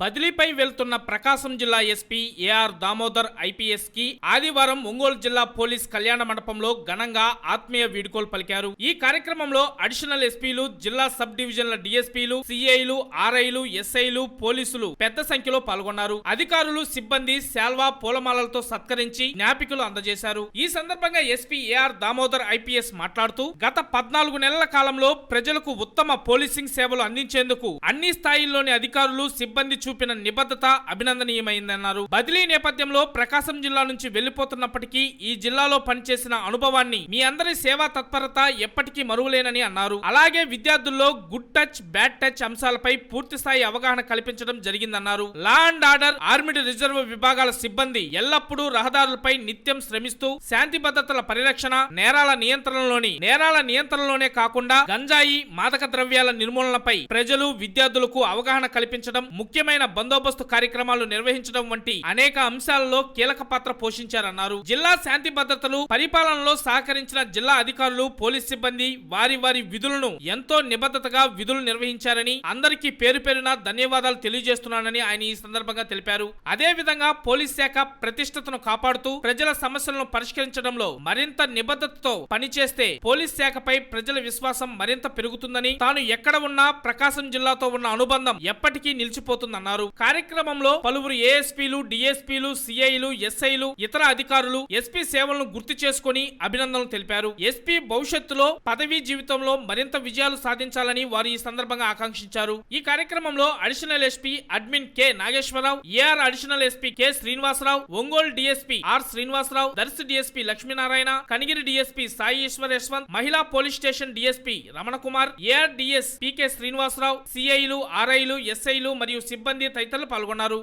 బదిలీపై వెళ్తున్న ప్రకాశం జిల్లా SP AR Damodar ఐపీఎస్కి ఆదివారం ఒంగోలు జిల్లా పోలీస్ కళ్యాణ మండపంలో ఘనంగా ఆత్మీయ వీడ్కోలు పలికారు. ఈ కార్యక్రమంలో అడిషనల్ ఎస్పీలు జిల్లా సబ్ డివిజన్ల డిఎస్పీలు సిఐలు ఆర్ఐలు ఎస్ఐలు పోలీసులు పెద్ద సంఖ్యలో పాల్గొన్నారు. అధికారులు సిబ్బంది శాల్వా పూలమాలలతో సత్కరించి జ్ఞాపికలు అందజేశారు. ఈ సందర్భంగా ఎస్పీ ఏఆర్ దామోదర్ ఐపీఎస్ మాట్లాడుతూ గత పద్నాలుగు నెలల కాలంలో ప్రజలకు ఉత్తమ పోలీసింగ్ సేవలు అందించేందుకు అన్ని స్థాయిల్లోని అధికారులు సిబ్బంది చూపిన నిబద్ధత అభినందనీయమైందన్నారు. బదిలీ నేపథ్యంలో ప్రకాశం జిల్లా నుంచి వెళ్ళిపోతున్నప్పటికీ ఈ జిల్లాలో పనిచేసిన అనుభవాన్ని మీ అందరి సేవా తత్పరత ఎప్పటికీ మరువలేనని అన్నారు. అలాగే విద్యార్థుల్లో గుడ్ టచ్ బ్యాడ్ టచ్ అంశాలపై పూర్తి స్థాయి అవగాహన కల్పించడం జరిగిందన్నారు. Law and order armed reserve విభాగాల సిబ్బంది ఎల్లప్పుడూ రహదారులపై నిత్యం శ్రమిస్తూ శాంతి భద్రతల పరిరక్షణ నేరాల నియంత్రణలోని నేరాల నియంత్రణలోనే కాకుండా గంజాయి మాదక ద్రవ్యాల నిర్మూలనపై ప్రజలు విద్యార్థులకు అవగాహన కల్పించడం ముఖ్యమైన బందోబస్తు కార్యక్రమాలు నిర్వహించడం వంటి అనేక అంశాలలో కీలక పాత్ర పోషించారన్నారు. జిల్లా శాంతి భద్రతలు పరిపాలనలో సహకరించిన జిల్లా అధికారులు పోలీస్ సిబ్బంది వారి వారి విధులను ఎంతో నిబద్ధతగా విధులు నిర్వహించారని అందరికీ పేరు పేరున ధన్యవాదాలు తెలియజేస్తున్నానని ఆయన ఈ సందర్భంగా తెలిపారు. అదే విధంగా పోలీస్ శాఖ ప్రతిష్టతను కాపాడుతూ ప్రజల సమస్యలను పరిష్కరించడంలో మరింత నిబద్ధతతో పనిచేస్తే పోలీస్ శాఖపై ప్రజల విశ్వాసం మరింత పెరుగుతుందని తాను ఎక్కడ ఉన్నా ప్రకాశం జిల్లాతో ఉన్న అనుబంధం ఎప్పటికీ నిలిచిపోతుందన్నారు. కార్యక్రమంలో పలువురు ఏఎస్పీలు డిఎస్పీలు సిఐలు ఎస్ఐలు ఇతర అధికారులు ఎస్పీ సేవలను గుర్తు చేసుకుని అభినందనలు తెలిపారు. ఎస్పీ భవిష్యత్తులో పదవీ జీవితంలో మరింత విజయాలు సాధించాలని వారు ఈ సందర్భంగా ఆకాంక్షించారు. ఈ కార్యక్రమంలో additional SP admin K Nageswararao AR additional SP K Srinivasarao Ongole DSP R Srinivasarao Darsi DSP Lakshminarayana Kanigiri DSP Sai Eshwar Yashwant మహిళా police station DSP Ramanakumar AR DS PK Srinivasarao సిఐలు ఆర్ఐలు ఎస్ఐలు మరియు సిబ్బంది మంది తదితరులు పాల్గొన్నారు.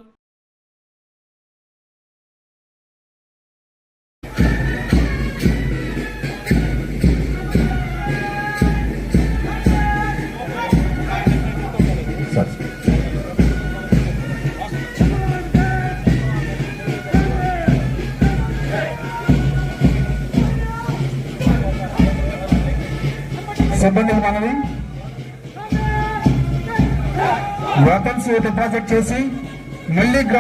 సిబ్బంది మనవి వెపన్స్ డిపాజిట్ చేసి మళ్ళీ గ్రౌండ్